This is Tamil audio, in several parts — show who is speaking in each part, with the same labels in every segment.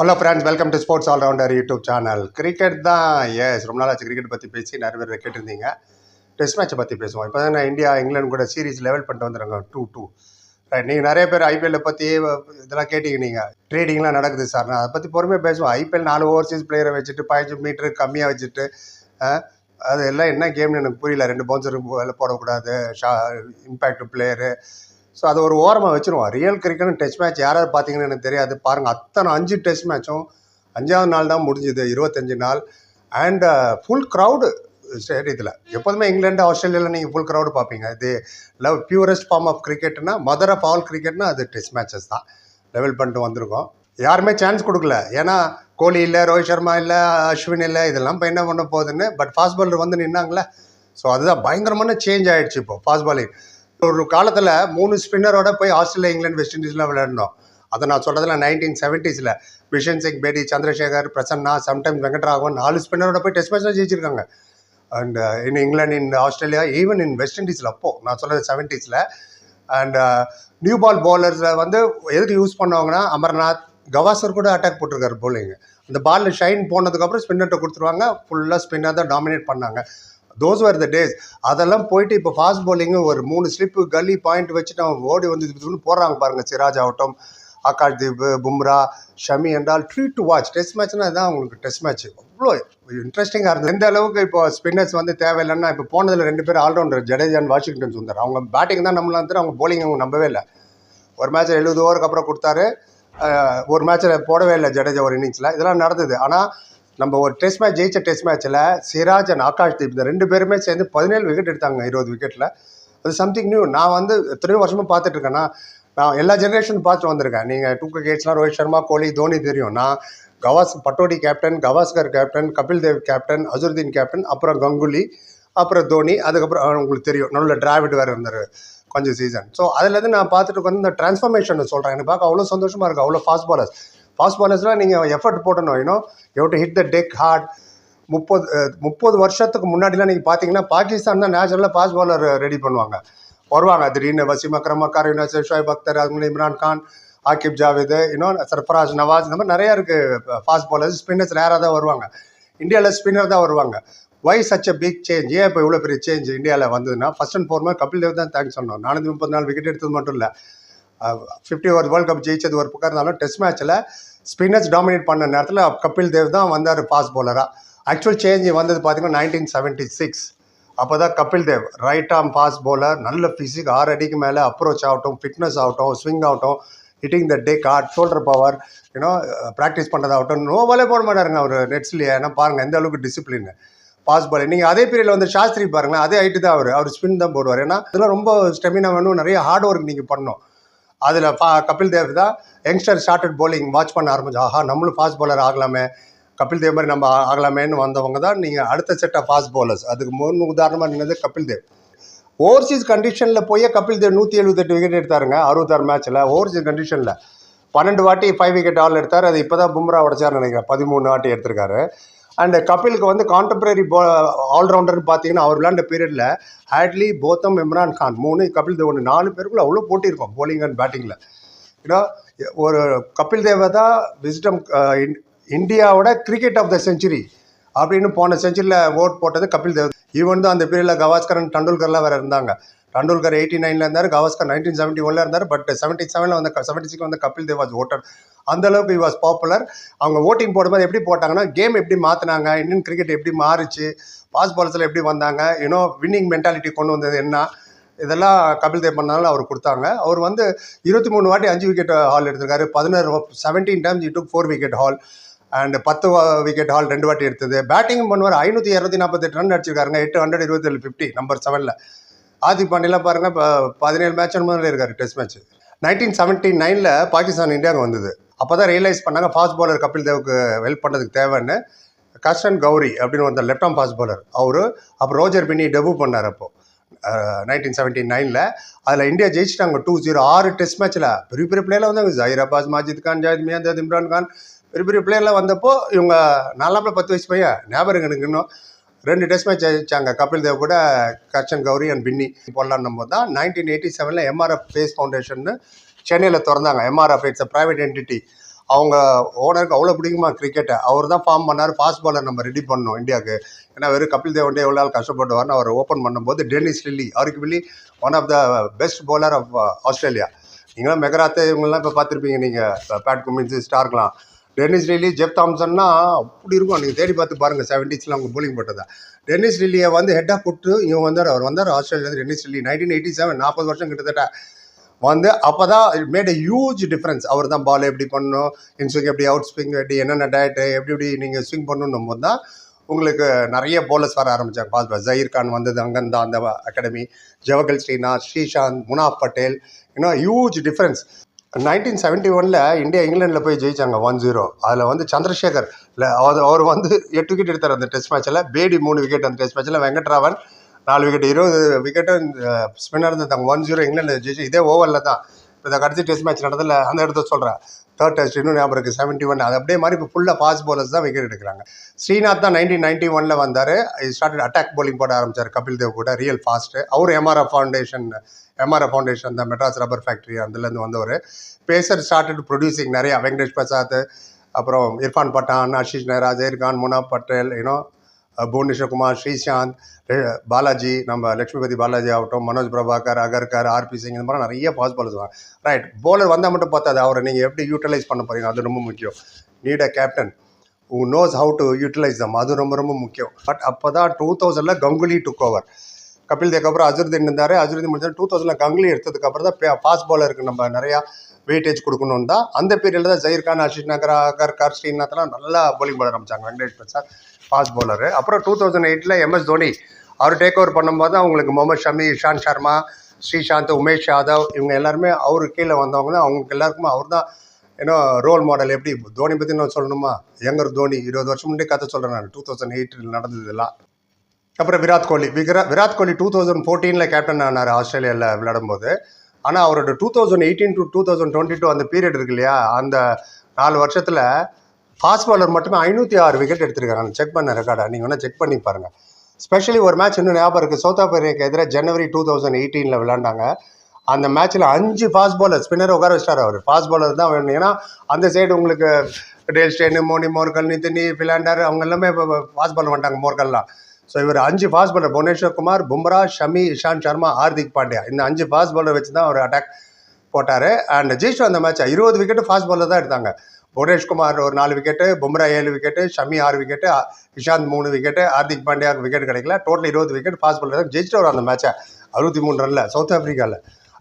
Speaker 1: Hello friends welcome to sports allrounder YouTube channel cricket தான் எஸ் ரொம்ப நாளாச்சு கிரிக்கெட் பற்றி பேசி நிறைய பேர் கேட்டிருந்தீங்க. டெஸ்ட் மேட்ச்சை பற்றி பேசுவோம். இப்போ தான் இந்தியா இங்கிலாந்து கூட சீரிஸ் லெவல் பண்ணிட்டு வந்துடுங்க டூ டூ ரைட் நீங்கள் நிறைய பேர் ஐபிஎல்லை பற்றி இதெல்லாம் கேட்டீங்க நீங்கள் ட்ரேடிங்லாம் நடக்குது சார் நான் அதை பற்றி பொறுமையாக பேசுவோம். ஐபிஎல் நாலு ஓவர்சீஸ் பிளேயரை வச்சுட்டு பதினஞ்சு மீட்ரு கம்மியாக வச்சுட்டு அது எல்லாம் என்ன கேம்னு எனக்கு புரியல. ரெண்டு பவுன்சர் போடக்கூடாது. ஷா இம்பேக்ட் பிளேயரு ஸோ அது ஒரு ஓரமாக வச்சுருவோம். ரியல் கிரிக்கெட் டெஸ்ட் மேட்ச் யாராவது பார்த்தீங்கன்னு எனக்கு தெரியாது. பாருங்கள் அத்தனை அஞ்சு டெஸ்ட் மேட்சும் அஞ்சாவது நாள் தான் முடிஞ்சுது இருபத்தஞ்சு நாள். அண்ட் ஃபுல் க்ரௌடு ஸ்டேடியத்தில் எப்போதுமே இங்கிலாந்து ஆஸ்திரேலியாவில் நீங்கள் ஃபுல் க்ரௌடு பார்ப்பீங்க. இது லவ் பியூரஸ்ட் ஃபார்ம் ஆஃப் கிரிக்கெட்னா மதர் ஆஃப் ஆல் கிரிக்கெட்னா அது டெஸ்ட் மேட்சஸ் தான். லெவல் பண்ணிட்டு வந்திருக்கோம். யாருமே சான்ஸ் கொடுக்கல. ஏன்னா கோலி இல்லை ரோஹித் சர்மா இல்லை அஸ்வின் இல்லை இதெல்லாம் இப்போ என்ன பண்ண போகுதுன்னு பட் ஃபாஸ்ட் பாலர் வந்து நின்னாங்களே ஸோ அதுதான் பயங்கரமான சேஞ்ச் ஆகிடுச்சு இப்போ ஃபாஸ்ட் பாலிங் ஒரு காலத்தில் மூணு ஸ்பின்னரோட போய் ஆஸ்திரேலியா இங்கிலாந்து வெஸ்ட் இண்டீஸ்லாம் விளையாடணும். அதை நான் சொல்கிறதுல நைன்டீன் செவன்ட்டீஸில் விஷன் சிங் பேடி சந்திரசேகர் பிரசன்னா சம்டைம்ஸ் வெங்கட்ராகவன் நாலு ஸ்பின்னரோட போய் டெஸ்ட் மேட்ச்லாம் ஜெயிச்சிருக்காங்க. And in England in Australia even in West இண்டீஸில் அப்போது நான் சொல்கிறது செவன்ட்டீஸில் அண்ட் நியூ பால் பவுலர்ஸில் வந்து எதுக்கு யூஸ் பண்ணுவாங்கன்னா அமர்நாத் கவாசர் கூட அட்டாக் போட்டிருக்காரு பவுலிங் அந்த பாலில் ஷைன் போனதுக்கப்புறம் ஸ்பின்னர்கிட்ட கொடுத்துருவாங்க. ஃபுல்லாக ஸ்பின்னர் தான் டாமினேட் பண்ணாங்க. தோஸ் ஆர் த டேஸ் அதெல்லாம் போயிட்டு இப்போ ஃபாஸ்ட் போலிங்கு ஒரு மூணு ஸ்லிப்பு கல்லி பாயிண்ட் வச்சுட்டு அவன் ஓடி வந்து போடுறாங்க பாருங்கள் சிராஜ் ஆகட்டும் ஆகாஷ் தீப் பும்ரா ஷமி என்றால் ட்ரீ டு வாட்ச் டெஸ்ட் மேட்ச்னா தான் அவங்களுக்கு டெஸ்ட் மேட்ச் அவ்வளோ இன்ட்ரெஸ்டிங்காக இருந்தது. எந்த அளவுக்கு இப்போ ஸ்பின்னர்ஸ் வந்து தேவையில்லைன்னா இப்போ போனதில் ரெண்டு பேர் ஆல்ரவுண்டர் ஜடேஜான் வாஷிங்டன் சுந்தர். அவங்க பேட்டிங் தான் நம்மளாம் தெரியும் அவங்க போலிங் அவங்க நம்பவே இல்லை. ஒரு மேட்ச் எழுபது ஓவருக்கு அப்புறம் கொடுத்தாரு. ஒரு மேட்ச்சில் போடவே இல்லை ஜடேஜா ஒரு இன்னிங்ஸில் இதெல்லாம் நடந்தது. ஆனால் நம்ம ஒரு டெஸ்ட் மேட்ச் ஜெயிச்ச டெஸ்ட் மேட்ச்சில் சிராஜ் அண்ட் ஆகாஷ் தீப் இந்த ரெண்டு பேருமே சேர்ந்து பதினேழு விக்கெட் எடுத்தாங்க இருபது விக்கெட்டில் அது சம்திங் நியூ நான் வந்து எத்தனையோ வருஷமாக பார்த்துட்டு இருக்கேன்னா நான் எல்லா ஜெனரேஷன் பார்த்துட்டு வந்திருக்கேன். நீங்கள் டூ கேட்ஸ்லாம் ரோஹித் சர்மா கோலி தோனி தெரியும். நான் கவாஸ் Pataudi captain Gavaskar captain Kapil Dev captain Azharuddin captain அப்புறம் கங்குலி அப்புறம் தோனி அதுக்கப்புறம் உங்களுக்கு தெரியும். நல்ல டிராவிட் வேறு இருந்தார் கொஞ்சம் சீசன் ஸோ அதுலேருந்து நான் பார்த்துட்டு வந்து இந்த டிரான்ஸ்ஃபர்மேஷன் சொல்கிறேன் எனக்கு பார்க்க அவ்வளோ சந்தோஷமாக இருக்குது அவ்வளோ ஃபாஸ்ட் பாலர்ஸ் பாஸ் பாலர்ஸ்லாம் நீங்கள் எஃபர்ட் போடணும் இன்னும் you to hit the deck hard முப்பது முப்பது வருஷத்துக்கு முன்னாடிலாம் நீங்கள் பார்த்தீங்கன்னா பாகிஸ்தான் தான் நேச்சுரலாக பாஸ் பாலர் ரெடி பண்ணுவாங்க. வருவாங்க. திடீர்னு வசீம் அக்ரம் அக்கார் யூனிவர்சிட்டி ஷோயப் அக்தர் அது இம்ரான்கான் இம்ரான் கான் ஆக்கிப் ஜாவேத் இன்னும் சர்ஃபராஜ் நவாஸ் இந்த மாதிரி நிறையா இருக்குது ஃபாஸ்ட் பாலர்ஸ் ஸ்பின்னர்ஸ் ரேராக தான் வருவாங்க. இந்தியாவில் ஸ்பின்னர் தான் வருவாங்க. Why such a big change ஏன் இப்போ இவ்வளோ பெரிய சேஞ்ச் இந்தியாவில் வந்ததுன்னா first and foremost Kapil Dev தான் தேங்க்ஸ் சொன்னோம் நானூற்றி முப்பத்தி நாலு விக்கெட் எடுத்தது மட்டும் இல்லை. ஃபிஃப்டி ஓவர் வேர்ல்டு கப் ஜெயிச்சது ஒரு பக்கம் இருந்தாலும் டெஸ்ட் மேட்ச்சில் ஸ்பின்னர்ஸ் டாமினேட் பண்ண நேரத்தில் கபில் தேவ் தான் வந்தார் ஃபாஸ்ட் போலராக ஆக்சுவல் சேஞ்ச் வந்தது பார்த்தீங்கன்னா நைன்டீன் செவன்ட்டி சிக்ஸ் அப்போ தான் Kapil Dev right arm fast bowler நல்ல ஃபிசிக் ஆறு அடிக்கு மேலே அப்ரோச் ஆகட்டும் ஃபிட்னஸ் ஆகட்டும் ஸ்விங் ஆகட்டும் hitting the deck hard shoulder power you know practice பண்ணுறதாகட்டும் நோவாலே போட மாட்டாருங்க அவர் நெட்ஸ்லேயே ஏன்னா பாருங்கள் எந்த அளவுக்கு டிசிப்ளின் பாஸ் பால் நீங்கள் அதே பீரியடில் வந்து சாஸ்திரி பாருங்களேன் அதே ஹைட்டு தான் அவர். அவர் ஸ்பின் தான் போடுவார். ஏன்னா இதெல்லாம் ரொம்ப ஸ்டெமினா வேணும் நிறைய ஹார்ட் ஒர்க் நீங்கள் பண்ணணும். அதில் பா கபில் தேவ் தான் யங்ஸ்டர் ஷார்ட்டட் போலிங் வாட்ச் பண்ண ஆரம்பிச்சு. ஆஹா நம்மளும் ஃபாஸ்ட் பாலர் ஆகலாமே. கபில் தேவ் மாதிரி நம்ம ஆகலாமேன்னு வந்தவங்க தான் நீங்கள் அடுத்த செட் ஆஃப் ஃபாஸ்ட் பாலர்ஸ் அதுக்கு முன் உதாரணமாக நின்னது கபில் தேவ். ஓவர்சீஸ் கண்டிஷனில் போய் கபில் தேவ் நூற்றி எழுபத்தெட்டு விக்கெட் எடுத்தாருங்க அறுபத்தாறு மேட்ச்சில் ஓவர்சீஸ் கண்டிஷனில் பன்னெண்டு வாட்டி ஃபைவ் விக்கெட் ஆல் எடுத்தார். அது இப்போ தான் பும்ரா உடச்சார்னு நினைக்கிறேன். பதிமூணு வாட்டி எடுத்திருக்காரு. அண்ட் கபிலுக்கு வந்து கான்டெம்பரரி போ ஆல்ரவுண்டர்னு பார்த்தீங்கன்னா அவர் விளையாண்ட பீரியடில் ஹேட்லி போத்தம் இம்ரான் கான் மூணு கபில் தேவ் ஒன்று நாலு பேருக்குள்ள அவ்வளோ போட்டி இருக்கும் போலிங் அண்ட் பேட்டிங்கில் ஏன்னா ஒரு கபில் தேவை தான் விஸ்டம் இந்தியாவோட கிரிக்கெட் ஆஃப் த செஞ்சுரி அப்படின்னு போன செஞ்சுரியில் ஓட் போட்டது கபில் தேவ். ஈவன் தான் அந்த பீரியடில் கவாஸ்கரன் டெண்டுல்கர்லாம் வேறு இருந்தாங்க. டெண்டுல்கர் எயிட்டி நைனில் இருந்தார் கவாஸ்கர் நைன்டீன் செவன்ட்டி ஒனில் இருந்தார் பட் செவன்ட்டி செவனில் வந்து செவன்ட்டி சிக்ஸ் வந்து கபில் தேவ் வாஸ் ஓட்டர் அந்த அளவுக்கு வாஸ் பாப்புலர் அவங்க ஓட்டிங் போடும்போது எப்படி போட்டாங்கன்னா கேம் எப்படி மாற்றினாங்க இந்தியன் கிரிக்கெட் எப்படி மாறுச்சு பாஸ் பால்ஸில் எப்படி வந்தாங்க யூனோ வின்னிங் மென்டாலிட்டி கொண்டு வந்தது என்ன இதெல்லாம் கபில் தேவ் பண்ணாலும் அவர் கொடுத்தாங்க. அவர் வந்து இருபத்தி மூணு வாட்டி அஞ்சு விக்கெட் ஹால் எடுத்திருக்காரு. பதினாறு seventeen times he took four wicket haul and பத்து விக்கெட் ஹால் ரெண்டு வாட்டி எடுத்தது. பேட்டிங் பண்ணுவார் ஐநூற்றி இரநூத்தி நாற்பத்தெட்டு ரன் அடிச்சிருக்காருங்க. எட்டு ஹண்ட்ரட் இருபத்தேழு ஃபிஃப்டி நம்பர் செவனில் ஆதிக் பாண்டியெலாம் பாருங்கள் இப்போ பதினேழு மேட்ச் முதல்ல இருக்காரு டெஸ்ட் மேட்ச் நைன்டீன் செவன்ட்டி நைனில் பாகிஸ்தான் இந்தியாவுக்கு வந்தது. அப்போ தான் ரியலைஸ் பண்ணாங்க ஃபாஸ்ட் பாலர் கபில் தேவுக்கு ஹெல்ப் பண்ணுறதுக்கு தேவைன்னு. கஷ்டன் கௌரி அப்படின்னு வந்த லெஃப்ட் ஆம் ஃபாஸ்ட் பாலர் அவர் அப்புறம் ரோஜர் பின்னி டெபு பண்ணார் அப்போது நைன்டீன் செவன்ட்டி நைனில். அதில் இந்தியா ஜெயிச்சிட்டாங்க டூ ஜீரோ ஆறு டெஸ்ட் மேட்ச்சில் பெரிய பெரிய பிளேயர்லாம் வந்தாங்க. ஜாயிர் அப்பாஸ் மாஜித் கான் ஜாயித் மியாந்தாத் இம்ரான் கான். பெரிய பெரிய பிளேயர்லாம் வந்தப்போ இவங்க நாலாப்பில் பத்து வயசு பையன் ஞாபகம் எனக்கு இன்னும். ரெண்டு டெஸ்ட் மேட்ச் ஜெயிச்சாங்க. கபில் தேவ் கூட கர்ஷன் கௌரி அண்ட் பின்னி போடலான்னும் போது தான் நைன்டீன் எயிட்டி செவனில் எம்ஆர்எஃப் ஃபேஸ் ஃபவுண்டேஷன் சென்னையில் திறந்தாங்க. MRF it's a private entity அவங்க ஓனருக்கு அவ்வளோ பிடிக்குமா கிரிக்கெட்டை அவர் தான் ஃபார்ம் பண்ணார். ஃபாஸ்ட் பாலர் நம்ம ரெடி பண்ணோம் இந்தியாவுக்கு. ஏன்னா வெறும் கபில் தேவ் ஒன்றே எவ்வளோ நாள் கஷ்டப்பட்டுவார்னு அவர் ஓப்பன் பண்ணும்போது டென்னிஸ் லில்லி அவருக்கு பில்லி one of the best bowler of Australia நீங்களாம் மெகராத்தே இவங்கெல்லாம் இப்போ பார்த்துருப்பீங்க. நீங்கள் பேட் uh, குமின்ஸ் ஸ்டார்க்கெலாம் டென்னிஸ் ரிலி ஜெஃப் தாம்சன்னா அப்படி இருக்கும். நீங்கள் தேடி பார்த்து பாருங்கள் செவன்டீஸில் அவங்க போலிங் போட்டதா. டென்னிஸ் லில்லியை வந்து ஹெட்டாக போட்டு இவங்க வந்தார். அவர் வந்தார் Australia Dennis Lillee nineteen eighty seven நாற்பது வருஷம் கிட்டத்தட்ட வந்து அப்போ தான் மேட் a ஹியூஜ் டிஃப்ரென்ஸ் அவர் தான் பால் எப்படி பண்ணணும் இன்ஸ்விங் எப்படி அவுட் ஸ்விங் எப்படி என்னென்ன டயட்டு எப்படி எப்படி நீங்கள் ஸ்விங் பண்ணணும் போது தான் உங்களுக்கு நிறைய போலர்ஸ் வர ஆரம்பித்தாங்க பாஸ் பால் ஜஹீர் கான் வந்தது அங்கேருந்து அந்த அகாடமி ஜவஹல் ஸ்ரீநாத் ஸ்ரீசாந்த் முனா பட்டேல். இன்னும் ஹியூஜ் டிஃப்ரென்ஸ் நைன்டீன் செவன்ட்டி ஒனில் இந்தியா இங்கிலாண்டில் போய் ஜெயிச்சாங்க ஒன் ஜீரோ அதில் வந்து சந்திரசேகர் இல்லை அவர் அவர் வந்து எட்டு விக்கெட் எடுத்தார் அந்த டெஸ்ட் மேட்ச்சில் பேடி மூணு விக்கெட் அந்த டெஸ்ட் மேட்ச்சில் வெங்கட்ராவன் நாலு விக்கெட் இருபது விக்கெட்டும் ஸ்பின்னர் இருந்தாங்க ஒன் ஜீரோ இங்கிலாந்து ஜெயிச்சு இதே ஓவரில் தான். இப்போ இந்த கடைசி டெஸ்ட் மேட்ச் நடந்ததில்ல அந்த இடத்த சொல்கிறேன் தேர்ட் டெஸ்ட் இன்னும் ஞாபகம் இருக்குது செவன்ட்டி ஒன் அது அப்படியே மாதிரி இப்போ ஃபுல்லாக ஃபாஸ்ட் bowlers தான் விக்கெட் எடுக்கிறாங்க. ஸ்ரீநாத் தான் நைன்டீன் நைன்ட்டி ஒனில் வந்தார். ஸ்டார்டட் அட்டாக் போலிங் போட ஆரம்பிச்சார் கபில் தேவ் கூட ரியல் ஃபாஸ்ட்டு அவர் MRF foundation MRF foundation Madras Madras rubber factory அதுலேருந்து வந்தவர். பேசர் ஸ்டார்டட் ப்ரொடியூசிங் நிறையா வெங்கடேஷ் பிரசாத் அப்புறம் இர்ஃபான் பட்டான் ஆஷிஷ் நேராஜ் இர்கான் முனா பட்டேல் யூனோ புவனேஸ்வர் குமார் ஸ்ரீசாந்த் பாலாஜி நம்ம லக்ஷ்மிபதி பாலாஜி ஆகட்டும் மனோஜ் பிரபாகர் அகர்கர் ஆர்பி சிங் இந்த மாதிரி நிறைய ஃபாஸ்ட் பாலர்ஸ் வாங்க ரைட் போலர் வந்தால் மட்டும் பார்த்தாது அவரை நீங்கள் எப்படி யூட்டிலைஸ் பண்ண போறீங்க அது ரொம்ப முக்கியம். Need a captain who knows how to utilise them அது ரொம்ப ரொம்ப முக்கியம். பட் அப்போ தான் டூ தௌசண்டில் கங்குலி டுக் ஓவர் கபில் தேவ் அப்புறம் அசருதீன் இருந்தார். அஜருதீன் முடிஞ்சா டூ தௌசண்டில் கங்குலி எடுத்ததுக்கு அப்புறம் தான் ஃபாஸ்ட் பாலருக்கு நம்ம நிறையா வெயிட்டேஜ் கொடுக்கணும் தான் அந்த பீரியடில் தான் ஜஹீர் அஷித் நகர் அகர்கர் ஸ்ரீநாத்லாம் நல்லா போலிங் போட ஆரம்பித்தாங்க வெங்கடேஷ் பிரசாத் ஃபாஸ்ட் பவுலரு அப்புறம் டூ தௌசண்ட் எயிட்டில் எம்எஸ் தோனி அவர் டேக் ஓவர் பண்ணும்போது அவங்களுக்கு முகமது ஷமி இஷாந்த் சர்மா ஸ்ரீசாந்த் உமேஷ் யாதவ் இவங்க எல்லாருமே அவர் கீழே வந்தவங்க தான். அவங்களுக்கு எல்லாருக்குமே அவர் தான் ஏன்னா ரோல் மாடல் எப்படி தோனி பற்றி நான் சொல்லணுமா? யங்கர் தோனி இருபது வருஷம் முன்னாடி கதை சொல்கிறேன் நான். டூ தௌசண்ட் எயிட்டில் நடந்ததுலாம் அப்புறம் விராட் கோலி. விக்ரா விராட் கோலி டூ தௌசண்ட் ஃபோர்டீனில் கேப்டன் ஆனார் ஆஸ்திரேலியாவில் விளையாடும்போது. ஆனால் அவரோட two thousand eighteen to two thousand twenty two அந்த பீரியட் இருக்கு இல்லையா? அந்த நாலு வருஷத்தில் ஃபாஸ்ட் பாலர் மட்டுமே ஐநூற்றி ஆறு விக்கெட் எடுத்திருக்காங்க செக் பண்ண ரெக்கார்டை நீங்கள் வேணால் செக் பண்ணி பாருங்கள் ஸ்பெஷலி ஒரு மேட்ச் இன்னும் ஞாபகம் இருக்குது சவுத் ஆஃப்ரிக்காக்கு எதிராக ஜனவரி டூ தௌசண்ட் எயிட்டீனில் விளையாண்டாங்க. அந்த மேட்ச்சில் அஞ்சு ஃபாஸ்ட் பாலர் ஸ்பின்னர் உட்கார வச்சிட்டார் அவர். ஃபாஸ்ட் பாலர் தான் வேணும். ஏன்னா அந்த சைடு உங்களுக்கு டேல் ஸ்டேனு மோனி மோர்கல் நிதினி ஃபிலாண்டர் அவங்க எல்லாமே இப்போ ஃபாஸ்ட் பாலர் வந்துட்டாங்க மோர்கல்லாம் ஸோ இவர் அஞ்சு ஃபாஸ்ட் பாலர் புவனேஸ்வர் குமார் பும்ரா ஷமி இஷாந்த் சர்மா ஹார்திக் பாண்டியா இந்த அஞ்சு ஃபாஸ்ட் பாலர் வச்சு தான் அவர் அட்டாக் போட்டார். அண்ட் ஜெயிச்சு அந்த மேட்ச் இருபது விக்கெட்டு ஃபாஸ்ட் பாலர் தான் எடுத்தாங்க. புவனேஷ்குமார் ஒரு நாலு விக்கெட்டு பும்ரா ஏழு விக்கெட்டு ஷமி ஆறு விக்கெட்டு இஷாந்த் மூணு விக்கெட்டு ஹார்திக் பாண்டியா விக்கெட் கிடைக்கல. டோட்டல் இருபது விக்கெட் பாஸ் பண்ணுறது ஜெயிச்சிட்டு வரும் அந்த மேட்சை அறுபத்தி மூணு ரனில் சவுத் ஆஃப்ரிக்காவில்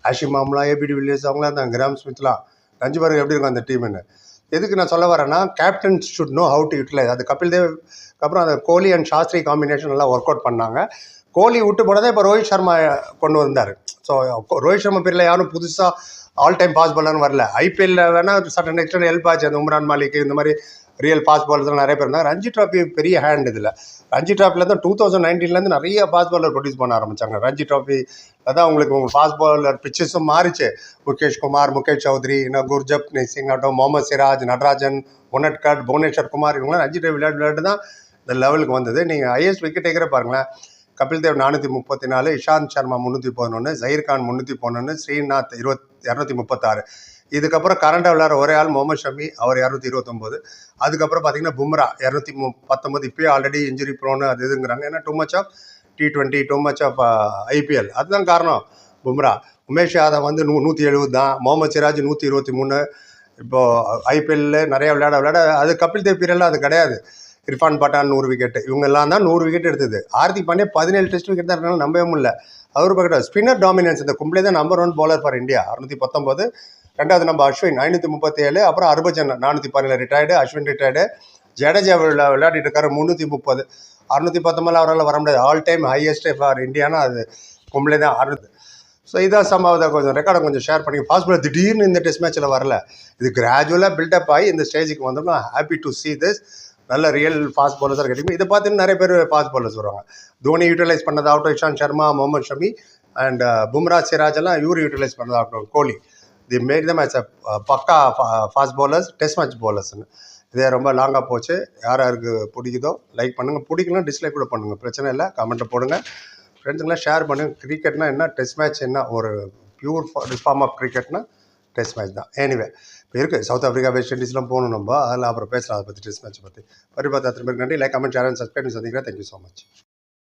Speaker 1: ஆஷிம் மாம்லாம் ஏபிடி வில்லியர்ஸ் அவங்களாம் இருந்தாங்க கிராம் ஸ்மித்லாம் ரஞ்சி பாருங்க எப்படி இருக்கும் அந்த டீம்னு எதுக்கு நான் சொல்ல வரேன்னா captain should know how to utilise அது கபில் தேவ் அப்புறம் அந்த கோலி அண்ட் சாஸ்திரி காம்பினேஷன் நல்லா ஒர்க் அவுட் பண்ணாங்க. கோலி விட்டு போனதே இப்போ ரோஹித் சர்மா கொண்டு வந்தார். ஸோ ரோஹித் சர்மா பேரில் யாரும் புதுசாக ஆல் டைம் பாஸ் பாலர்னு வரல. ஐபிஎல்ல வேணால் சட்டன் எக்ஸ்டன் ஹெல்ப் ஆச்சு அந்த உம்ரான் மாலிக் இந்த மாதிரி ரியல் பாஸ் பாலர்ஸ்லாம் நிறைய பேர் இருந்தாங்க. ரஞ்சி ட்ராஃபி பெரிய ஹேண்ட் இதில். ரஞ்சி ட்ராஃபியில் தான் டூ தௌசண்ட் நைன்டீன்லேருந்து நிறைய பாஸ் பாலர் ப்ரொடியூஸ் பண்ண ஆரம்பிச்சாங்க. ரஞ்சி ட்ராஃபி அதான் உங்களுக்கு உங்கள் ஃபாஸ்ட் பாலர் பிச்சஸும் மாறிச்சு. முகேஷ் குமார் முகேஷ் சௌத்ரி இன்னும் குர்ஜப் சிங் ஆகட்டும் முகமது சிராஜ் நடராஜன் புனட்கட் புவனேஸ்வர் குமார் இவங்களாம் ரஞ்சி ட்ராஃபி விளையாட்டு விளையாட்டு தான் இந்த லெவலுக்கு வந்தது. நீங்கள் ஹையஸ்ட் விக்கெட் டேக்கரே பாருங்களேன். கபில் தேவ் நானூற்றி முப்பத்தி நாலு இஷாந்த் சர்மா முந்நூற்றி பதினொன்று ஜஹீர் முந்நூற்றி பதினொன்று ஸ்ரீநாத் இருபத் இரநூத்தி முப்பத்தாறு. இதுக்கப்புறம் கரண்டாக விளையாடுற ஒரே ஆள் முகமது ஷமி அவர் இரநூத்தி இருபத்தொம்போது. அதுக்கப்புறம் பார்த்தீங்கன்னா பும்ரா இரநூத்தி மு பத்தொம்பது இப்போயே ஆல்ரெடி இன்ஜுரி ப்ரோனு அது இதுங்கிறாங்க. ஏன்னா too much of T twenty too much of IPL அதுதான் காரணம் பும்ரா. உமேஷ் யாதவ் வந்து நூ நூற்றி எழுபது தான். முகமது சிராஜ் நூற்றி இருபத்தி மூணு. இப்போது ஐபிஎல்ல நிறையா விளையாட விளையாட அது கபில் தேவ் பீரியடில் அது கிடையாது. இர்ஃபான் பட்டான் நூறு விக்கெட் இவங்க எல்லாம் தான் நூறு விக்கெட் எடுத்தது. ஹார்திக் பாண்டே பதினேழு டெஸ்ட் விக்கெட் தான் இருக்காங்க நம்பவே முடியல. அவர் பக்கத்தில் ஸ்பின்னர் டாமினன்ஸ் இந்த கும்பலே தான் number one bowler for India அறுநூத்தி பத்தொம்போது ரெண்டாவது நம்ம அஸ்வின் ஐநூற்றி முப்பத்தி ஏழு அப்புறம் அர்பஜன் நானூற்றி பதினேழு. ரிட்டையர்டு அஸ்வின் ரிட்டையர்டு ஜடேஜா விளையாடிட்டு இருக்காரு முந்நூற்றி முப்பது. அறுநூற்றி பத்தொம்பதில் அவரால் வர முடியாது. ஆல் டைம் ஹையஸ்ட் ஃபார் இந்தியானா அது கும்பலே தான் அறுநூத்தி ஸோ இதான் சம்பவத்தை கொஞ்சம் ரெக்கார்டை கொஞ்சம் ஷேர் பண்ணி பாசிபிள் திடீர்னு இந்த டெஸ்ட் மேட்ச்சில் வரல. இது கிராஜுவலாக பில்டப் ஆகி இந்த ஸ்டேஜுக்கு வந்தோம்னா ஹாப்பி டு சி திஸ் நல்ல ரியல் ஃபாஸ்ட் பாலர்ஸாக கிடைக்கும் இதை பார்த்துன்னு நிறைய பேர் ஃபாஸ்ட் பாலர்ஸ் வருவாங்க. தோனி யூட்டிலைஸ் பண்ணதாகட்டும் இஷாந்த் சர்மா முகமது ஷமி அண்ட் பும்ரா சிராஜ் எல்லாம் இவர் utilise பண்ணதாகட்டும் Kohli the made the match பக்கா ஃபாஸ்ட் பாலர்ஸ் டெஸ்ட் மேட்ச் பாலர்ஸ்னு இதே ரொம்ப லாங்காக போச்சு. யார் யாருக்கு பிடிக்குதோ லைக் பண்ணுங்கள் பிடிக்கலாம் டிஸ்லைக் கூட பண்ணுங்கள் பிரச்சனை இல்லை. கமெண்ட்டை போடுங்க. ஃப்ரெண்ட்ஸுங்களாம் ஷேர் பண்ணுங்கள் கிரிக்கெட்னா என்ன? டெஸ்ட் மேட்ச் என்ன? ஒரு பியூர் ஃபார்ம் ஆஃப் கிரிக்கெட்னா டெஸ்ட் மேட்ச் தான். எனிவே இப்போ இருக்குது சவுத் ஆஃப்ரிக்கா வெஸ்ட் இண்டீஸ்லாம் போகணும் நம்ம அதில் அப்புறம் பேசலாம் அதை பற்றி டெஸ்ட் மேட்ச் பற்றி பற்றி பார்த்து அத்தனை பேருக்கு நன்றி like comment share and subscribe சந்திக்கிறேன் தேங்க்யூ ஸோ மச்